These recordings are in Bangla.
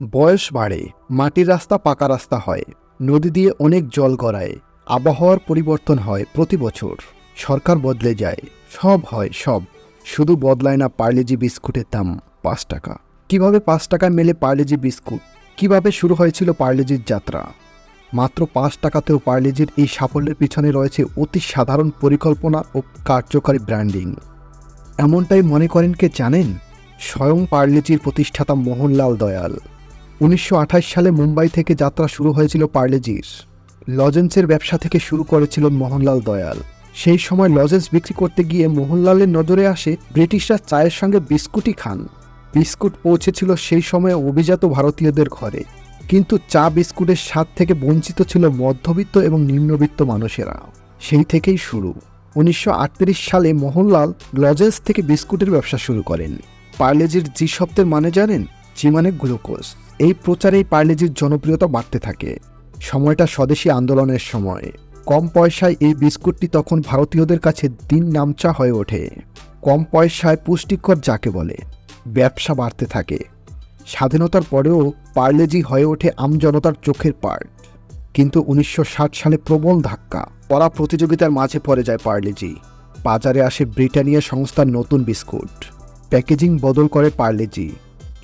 বয়স বাড়ে, মাটির রাস্তা পাকা রাস্তা হয়, নদী দিয়ে অনেক জল গড়ায়, আবহাওয়ার পরিবর্তন হয় প্রতি বছর। সরকার বদলে যায়, সব হয় সব। শুধু বদলায় না পার্লেজি বিস্কুটের দাম, পাঁচ টাকা। কীভাবে পাঁচ টাকায় মেলে পার্লেজি বিস্কুট? কীভাবে শুরু হয়েছিল পার্লেজির যাত্রা? মাত্র পাঁচ টাকাতেও পার্লেজির এই সাফল্যের পিছনে রয়েছে অতি সাধারণ পরিকল্পনা ও কার্যকারী ব্র্যান্ডিং। এমনটাই মনে করেন কে জানেন? স্বয়ং পার্লেজির প্রতিষ্ঠাতা মোহনলাল দয়াল। উনিশশো আঠাশ সালে মুম্বাই থেকে যাত্রা শুরু হয়েছিল পার্লেজির। লজেন্সের ব্যবসা থেকে শুরু করেছিলেন মোহনলাল দয়াল। সেই সময় লজেন্স বিক্রি করতে গিয়ে মোহনলালের নজরে আসে ব্রিটিশরা চায়ের সঙ্গে বিস্কুটই খান। বিস্কুট পৌঁছেছিল সেই সময়ে অভিজাত ভারতীয়দের ঘরে। কিন্তু চা বিস্কুটের স্বাদ থেকে বঞ্চিত ছিল মধ্যবিত্ত এবং নিম্নবিত্ত মানুষেরা। সেই থেকেই শুরু। উনিশশো আটত্রিশ সালে মোহনলাল লজেন্স থেকে বিস্কুটের ব্যবসা শুরু করেন। পার্লেজির জি শব্দের মানে জানেন? জি মানে গ্লুকোজ। এই প্রচারেই পার্লেজির জনপ্রিয়তা বাড়তে থাকে। সময়টা স্বদেশী আন্দোলনের সময়। কম পয়সায় এই বিস্কুটটি তখন ভারতীয়দের কাছে দিন নামচা হয়ে ওঠে। কম পয়সায় পুষ্টিকর যাকে বলে, ব্যবসা বাড়তে থাকে। স্বাধীনতার পরেও পার্লেজি হয়ে ওঠে আমজনতার চোখের পার্ট কিন্তু উনিশশো ষাট সালে প্রবল ধাক্কা। পড়া প্রতিযোগিতার মাঝে পড়ে যায় পার্লেজি। বাজারে আসে ব্রিটানিয়া সংস্থার নতুন বিস্কুট। প্যাকেজিং বদল করে পার্লেজি।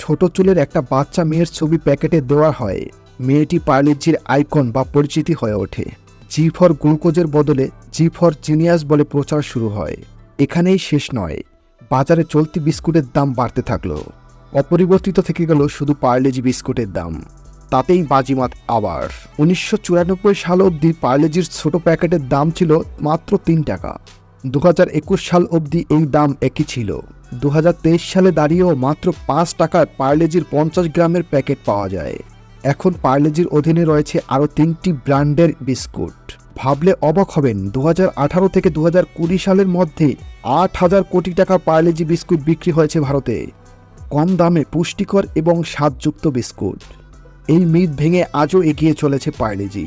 ছোট চুলের একটা বাচ্চা মেয়ের ছবি প্যাকেটে দেওয়া হয়। মেয়েটি পার্লেজির আইকন বা পরিচিতি হয়ে ওঠে। জি ফর গ্লুকোজের বদলে জি ফর জিনিয়াস বলে প্রচার শুরু হয়। এখানেই শেষ নয়। বাজারে চলতি বিস্কুটের দাম বাড়তে থাকল। অপরিবর্তিত থেকে গেল শুধু পার্লেজি বিস্কুটের দাম। তাতেই বাজিমাত আবার। উনিশশো চুরানব্বই সাল অবধি পার্লেজির ছোট প্যাকেটের দাম ছিল মাত্র তিন টাকা। দু হাজার একুশ সাল অবধি এই দাম একই ছিল। দু হাজার তেইশ সালে দাঁড়িয়েও মাত্র পাঁচ টাকায় পার্লেজির পঞ্চাশ গ্রামের প্যাকেট পাওয়া যায়। এখন পার্লেজির অধীনে রয়েছে আরও তিনটি ব্র্যান্ডের বিস্কুট। ভাবলে অবাক হবেন দু হাজার আঠারো থেকে দু হাজার কুড়ি সালের মধ্যে আট হাজার কোটি টাকা পার্লেজি বিস্কুট বিক্রি হয়েছে ভারতে। কম দামে পুষ্টিকর এবং স্বাদযুক্ত বিস্কুট। এই মিথ ভেঙে আজও এগিয়ে চলেছে পার্লেজি।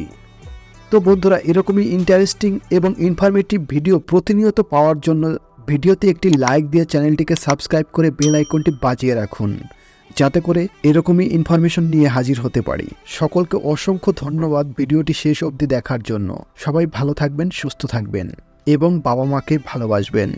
তো বন্ধুরা, এরকমই ইন্টারেস্টিং এবং ইনফরমেটিভ ভিডিও প্রতিনিয়ত পাওয়ার জন্য ভিডিওতে একটি লাইক দিয়ে চ্যানেলটিকে সাবস্ক্রাইব করে বেল আইকনটি বাজিয়ে রাখুন, যাতে করে এরকমই ইনফরমেশন নিয়ে হাজির হতে পারি। সকলকে অসংখ্য ধন্যবাদ ভিডিওটি শেষ অবধি দেখার জন্য। সবাই ভালো থাকবেন, সুস্থ থাকবেন এবং বাবা মাকে ভালোবাসবেন।